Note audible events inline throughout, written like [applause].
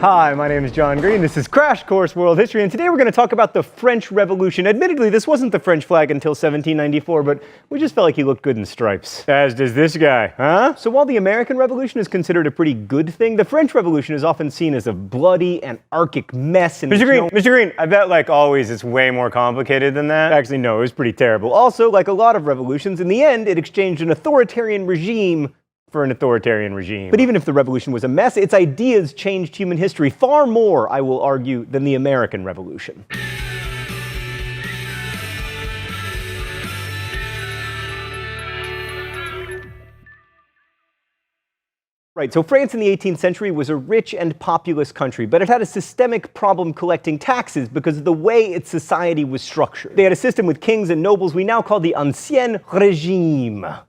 Hi, my name is John Green. This is Crash Course World History, and today we're going to talk about the French Revolution. Admittedly, this wasn't the French flag until 1794, but we just felt like he looked good in stripes. As does this guy, huh? So while the American Revolution is considered a pretty good thing, the French Revolution is often seen as a bloody, anarchic mess. And Mr. Green, no- Mr. Green, I bet like always it's way more complicated than that. Actually, no, it was pretty terrible. Also, like a lot of revolutions, in the end, it exchanged an authoritarian regime for an authoritarian regime. But even if the revolution was a mess, its ideas changed human history far more, I will argue, than the American Revolution. Right, so France in the 18th century was a rich and populous country, but it had a systemic problem collecting taxes because of the way its society was structured. They had a system with kings and nobles we now call the Ancien Régime.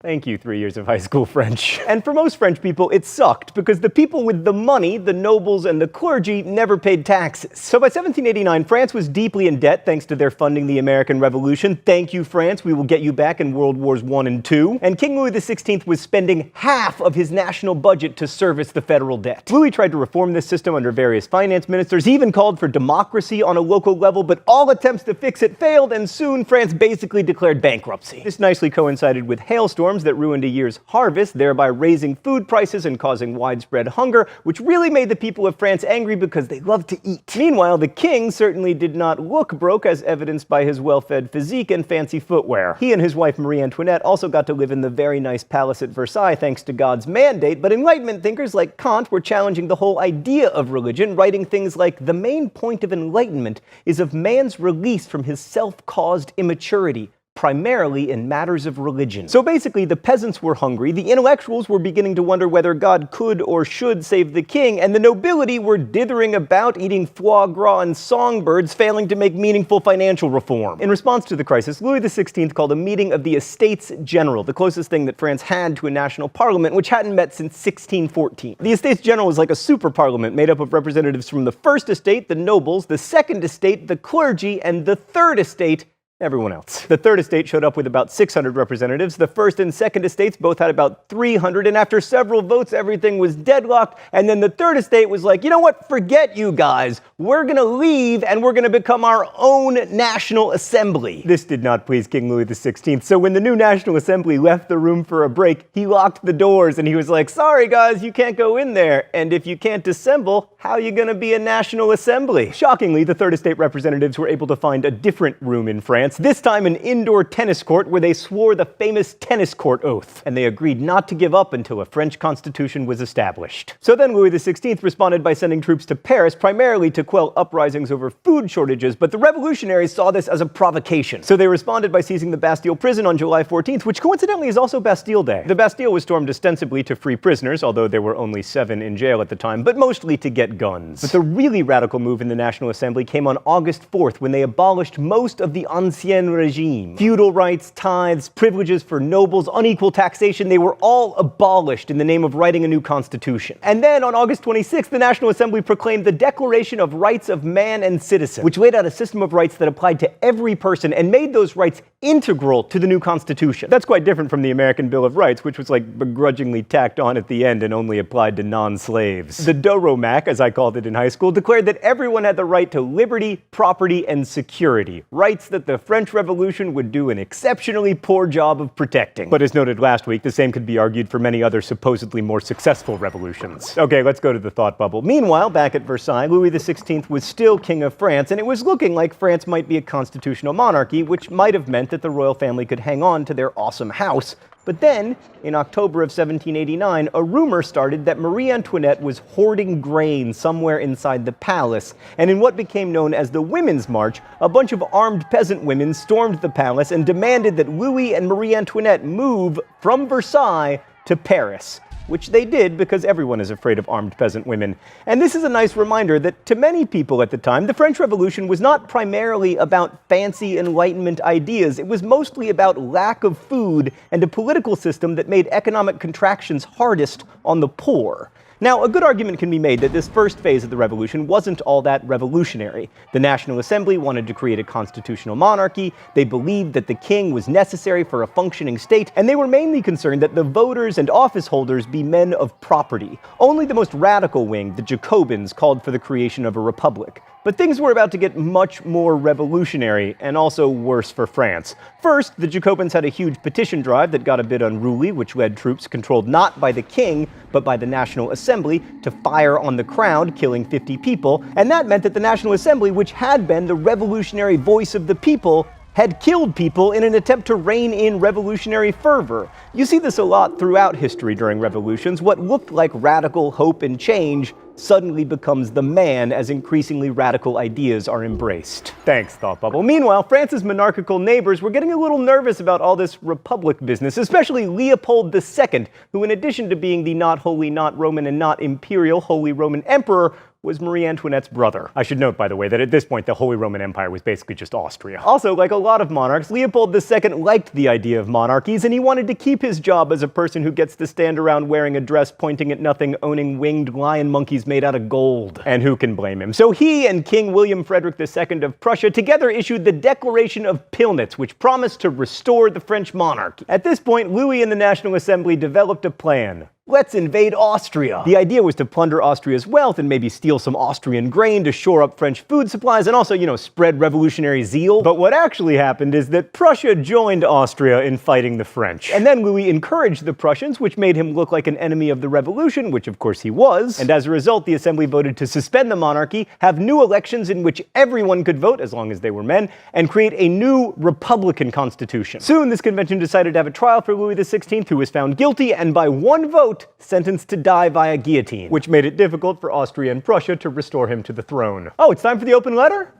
Thank you, three years of high school French. [laughs] And for most French people, it sucked because the people with the money, the nobles and the clergy, never paid taxes. So by 1789, France was deeply in debt thanks to their funding the American Revolution. Thank you, France. We will get you back in World Wars I and II. And King Louis XVI was spending half of his national budget to service the federal debt. Louis tried to reform this system under various finance ministers, even called for democracy on a local level, but all attempts to fix it failed, and soon France basically declared bankruptcy. This nicely coincided with hailstorms storms that ruined a year's harvest, thereby raising food prices and causing widespread hunger, which really made the people of France angry because they love to eat. Meanwhile, the king certainly did not look broke, as evidenced by his well fed physique and fancy footwear. He and his wife Marie Antoinette also got to live in the very nice palace at Versailles thanks to God's mandate, but Enlightenment thinkers like Kant were challenging the whole idea of religion, writing things like the main point of enlightenment is of man's release from his self caused immaturity primarily in matters of religion. So basically, the peasants were hungry, the intellectuals were beginning to wonder whether God could or should save the king, and the nobility were dithering about eating foie gras and songbirds, failing to make meaningful financial reform. In response to the crisis, Louis XVI called a meeting of the Estates General, the closest thing that France had to a national parliament, which hadn't met since 1614. The Estates General was like a super parliament made up of representatives from the first estate, the nobles, the second estate, the clergy, and the third estate, everyone else. The third estate showed up with about 600 representatives. The first and second estates both had about 300, and after several votes, everything was deadlocked. And then the third estate was like, you know what? Forget you guys. We're going to leave and we're going to become our own National Assembly. This did not please King Louis XVI. So when the new National Assembly left the room for a break, he locked the doors and he was like, sorry guys, you can't go in there. And if you can't assemble, how are you going to be a National Assembly? Shockingly, the third estate representatives were able to find a different room in France this time an indoor tennis court where they swore the famous tennis court oath, and they agreed not to give up until a French constitution was established. So then Louis XVI responded by sending troops to Paris, primarily to quell uprisings over food shortages, but the revolutionaries saw this as a provocation. So they responded by seizing the Bastille prison on July 14th, which coincidentally is also Bastille Day. The Bastille was stormed ostensibly to free prisoners, although there were only seven in jail at the time, but mostly to get guns. But the really radical move in the National Assembly came on August 4th when they abolished most of the Ancien Regime. Feudal rights, tithes, privileges for nobles, unequal taxation, they were all abolished in the name of writing a new constitution. And then on August 26th, the National Assembly proclaimed the Declaration of Rights of Man and Citizen, which laid out a system of rights that applied to every person and made those rights integral to the new constitution. That's quite different from the American Bill of Rights, which was like begrudgingly tacked on at the end and only applied to non-slaves. The Doromac, as I called it in high school, declared that everyone had the right to liberty, property, and security, rights that the French Revolution would do an exceptionally poor job of protecting. But as noted last week, the same could be argued for many other supposedly more successful revolutions. Okay, let's go to the thought bubble. Meanwhile, back at Versailles, Louis XVI was still King of France, and it was looking like France might be a constitutional monarchy, which might have meant that the royal family could hang on to their awesome house but then, in October of 1789, a rumor started that Marie Antoinette was hoarding grain somewhere inside the palace. And in what became known as the Women's March, a bunch of armed peasant women stormed the palace and demanded that Louis and Marie Antoinette move from Versailles to Paris which they did because everyone is afraid of armed peasant women. And this is a nice reminder that to many people at the time, the French Revolution was not primarily about fancy Enlightenment ideas. It was mostly about lack of food and a political system that made economic contractions hardest on the poor. Now, a good argument can be made that this first phase of the revolution wasn't all that revolutionary. The National Assembly wanted to create a constitutional monarchy, they believed that the king was necessary for a functioning state, and they were mainly concerned that the voters and office holders be men of property. Only the most radical wing, the Jacobins, called for the creation of a republic. But things were about to get much more revolutionary and also worse for France. First, the Jacobins had a huge petition drive that got a bit unruly, which led troops controlled not by the king, but by the National Assembly to fire on the crowd, killing 50 people. And that meant that the National Assembly, which had been the revolutionary voice of the people, had killed people in an attempt to rein in revolutionary fervor. You see this a lot throughout history during revolutions. What looked like radical hope and change suddenly becomes the man as increasingly radical ideas are embraced. Thanks, Thought Bubble. Meanwhile, France's monarchical neighbors were getting a little nervous about all this republic business, especially Leopold II, who, in addition to being the not holy, not Roman, and not imperial Holy Roman Emperor, was Marie Antoinette's brother. I should note, by the way, that at this point the Holy Roman Empire was basically just Austria. Also, like a lot of monarchs, Leopold II liked the idea of monarchies, and he wanted to keep his job as a person who gets to stand around wearing a dress pointing at nothing, owning winged lion monkeys made out of gold. And who can blame him? So he and King William Frederick II of Prussia together issued the Declaration of Pillnitz, which promised to restore the French monarchy. At this point, Louis and the National Assembly developed a plan. Let's invade Austria. The idea was to plunder Austria's wealth and maybe steal some Austrian grain to shore up French food supplies and also, you know, spread revolutionary zeal. But what actually happened is that Prussia joined Austria in fighting the French. And then Louis encouraged the Prussians, which made him look like an enemy of the revolution, which of course he was. And as a result, the assembly voted to suspend the monarchy, have new elections in which everyone could vote as long as they were men, and create a new republican constitution. Soon, this convention decided to have a trial for Louis XVI, who was found guilty and by one vote sentenced to die via guillotine, which made it difficult for Austria and Prussia to restore him to the throne. Oh, it's time for the open letter?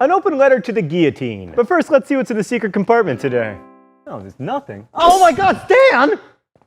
An open letter to the guillotine. But first, let's see what's in the secret compartment today. Oh, there's nothing. Oh my god, Stan!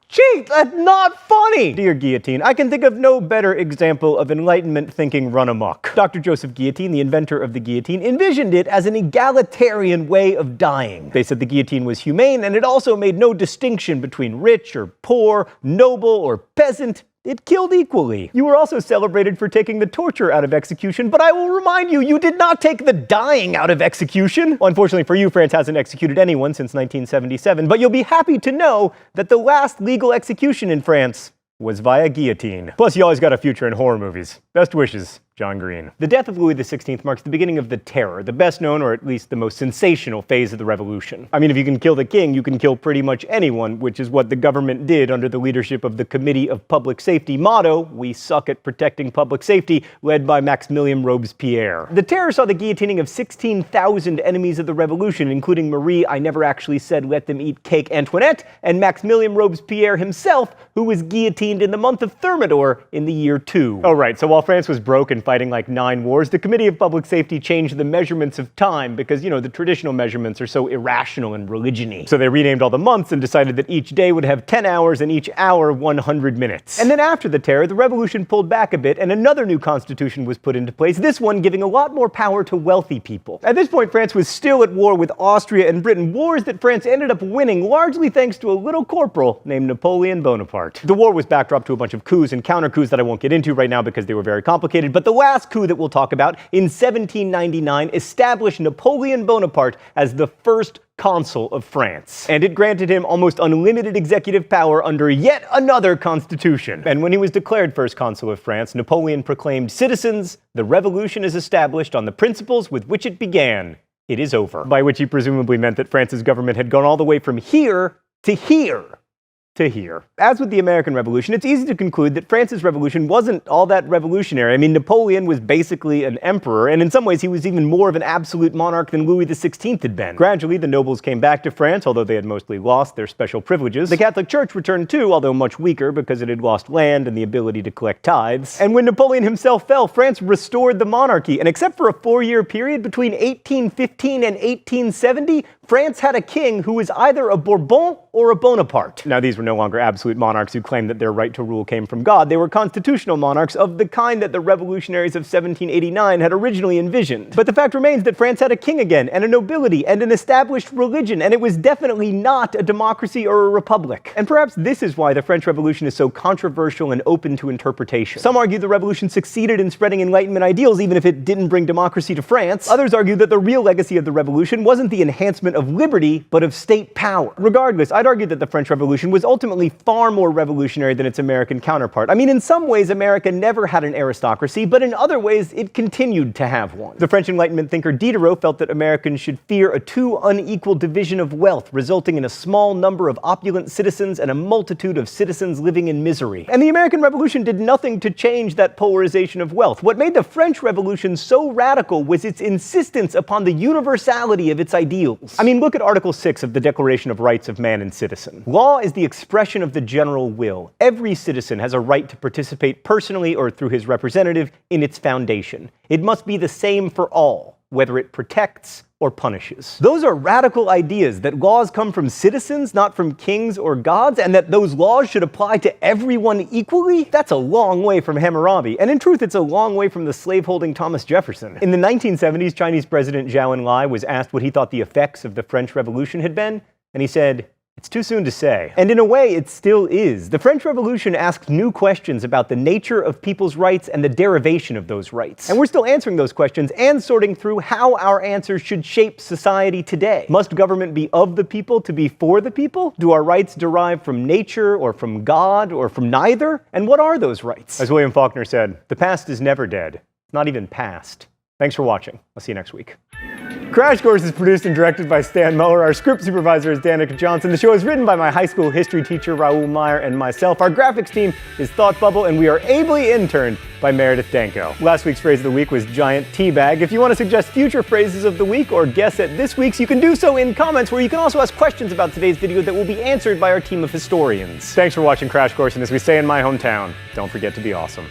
Gee, that's not funny! Dear Guillotine, I can think of no better example of Enlightenment thinking run amok. Dr. Joseph Guillotine, the inventor of the guillotine, envisioned it as an egalitarian way of dying. They said the guillotine was humane, and it also made no distinction between rich or poor, noble or peasant, it killed equally. You were also celebrated for taking the torture out of execution, but I will remind you, you did not take the dying out of execution. Well, unfortunately for you, France hasn't executed anyone since 1977, but you'll be happy to know that the last legal execution in France was via guillotine. Plus, you always got a future in horror movies. Best wishes. John Green. The death of Louis XVI marks the beginning of the Terror, the best known or at least the most sensational phase of the revolution. I mean, if you can kill the king, you can kill pretty much anyone, which is what the government did under the leadership of the Committee of Public Safety motto, We suck at protecting public safety, led by Maximilien Robespierre. The Terror saw the guillotining of 16,000 enemies of the revolution, including Marie, I never actually said let them eat cake Antoinette, and Maximilien Robespierre himself, who was guillotined in the month of Thermidor in the year 2. Oh, right, so while France was broke and fighting like nine wars, the Committee of Public Safety changed the measurements of time because, you know, the traditional measurements are so irrational and religiony. So they renamed all the months and decided that each day would have 10 hours and each hour 100 minutes. And then after the terror, the revolution pulled back a bit and another new constitution was put into place, this one giving a lot more power to wealthy people. At this point, France was still at war with Austria and Britain, wars that France ended up winning largely thanks to a little corporal named Napoleon Bonaparte. The war was backdrop to a bunch of coups and counter coups that I won't get into right now because they were very complicated, but the last coup that we'll talk about in 1799 established Napoleon Bonaparte as the first consul of France. And it granted him almost unlimited executive power under yet another constitution. And when he was declared first consul of France, Napoleon proclaimed, Citizens, the revolution is established on the principles with which it began. It is over. By which he presumably meant that France's government had gone all the way from here to here to here. As with the American Revolution, it's easy to conclude that France's revolution wasn't all that revolutionary. I mean, Napoleon was basically an emperor, and in some ways he was even more of an absolute monarch than Louis XVI had been. Gradually, the nobles came back to France, although they had mostly lost their special privileges. The Catholic Church returned too, although much weaker because it had lost land and the ability to collect tithes. And when Napoleon himself fell, France restored the monarchy, and except for a four-year period between 1815 and 1870, France had a king who was either a Bourbon or a Bonaparte. Now, these were no longer absolute monarchs who claimed that their right to rule came from God. They were constitutional monarchs of the kind that the revolutionaries of 1789 had originally envisioned. But the fact remains that France had a king again, and a nobility, and an established religion, and it was definitely not a democracy or a republic. And perhaps this is why the French Revolution is so controversial and open to interpretation. Some argue the revolution succeeded in spreading Enlightenment ideals, even if it didn't bring democracy to France. Others argue that the real legacy of the revolution wasn't the enhancement of liberty, but of state power. Regardless, I'd argue that the French Revolution was ultimately far more revolutionary than its American counterpart. I mean, in some ways, America never had an aristocracy, but in other ways, it continued to have one. The French Enlightenment thinker Diderot felt that Americans should fear a too unequal division of wealth, resulting in a small number of opulent citizens and a multitude of citizens living in misery. And the American Revolution did nothing to change that polarization of wealth. What made the French Revolution so radical was its insistence upon the universality of its ideals. I mean, look at Article 6 of the Declaration of Rights of Man and Citizen. Law is the expression of the general will. Every citizen has a right to participate personally or through his representative in its foundation. It must be the same for all, whether it protects or punishes. Those are radical ideas that laws come from citizens, not from kings or gods, and that those laws should apply to everyone equally? That's a long way from Hammurabi, and in truth, it's a long way from the slaveholding Thomas Jefferson. In the 1970s, Chinese President Zhou Enlai was asked what he thought the effects of the French Revolution had been, and he said, it's too soon to say. And in a way, it still is. The French Revolution asked new questions about the nature of people's rights and the derivation of those rights. And we're still answering those questions and sorting through how our answers should shape society today. Must government be of the people to be for the people? Do our rights derive from nature or from God or from neither? And what are those rights? As William Faulkner said, the past is never dead, not even past. Thanks for watching. I'll see you next week. Crash Course is produced and directed by Stan Muller. Our script supervisor is Danica Johnson. The show is written by my high school history teacher, Raul Meyer, and myself. Our graphics team is Thought Bubble, and we are ably interned by Meredith Danko. Last week's phrase of the week was giant teabag. If you want to suggest future phrases of the week or guess at this week's, you can do so in comments, where you can also ask questions about today's video that will be answered by our team of historians. Thanks for watching Crash Course, and as we say in my hometown, don't forget to be awesome.